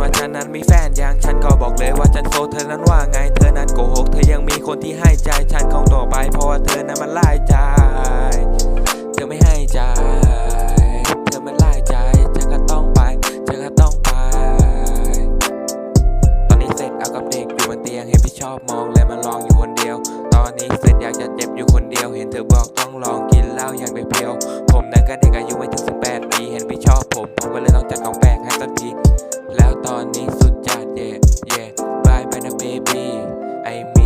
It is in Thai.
ว่าฉันนั้นมีแฟนยังฉันก็บอกเลยว่าฉันโสดเธอนั้นว่าไง เธอนั้นโกหก เธอยังมีคนที่ให้ใจฉันคงต่อไป เพราะว่าเธอนั้นมันไล่ใจ เธอไม่ให้ใจเธอมันไล่ใจฉันก็ต้องไปฉันก็ต้องไป ตอนนี้เสร็จเอากับเด็กอยู่บนเตียงเห็นพี่ชอบมองเลยมาลองอยู่คนเดียว ตอนนี้เสร็จอยากจะเจ็บอยู่คนเดียว เห็นเธอบอกต้องลองกินเหล้าอย่างไปเพียว ผมนั้นก็เด็กอายุไม่ถึง18ปีเห็นพี่ชอบผมผมก็เลยต้องจัดของแปลกให้สักที em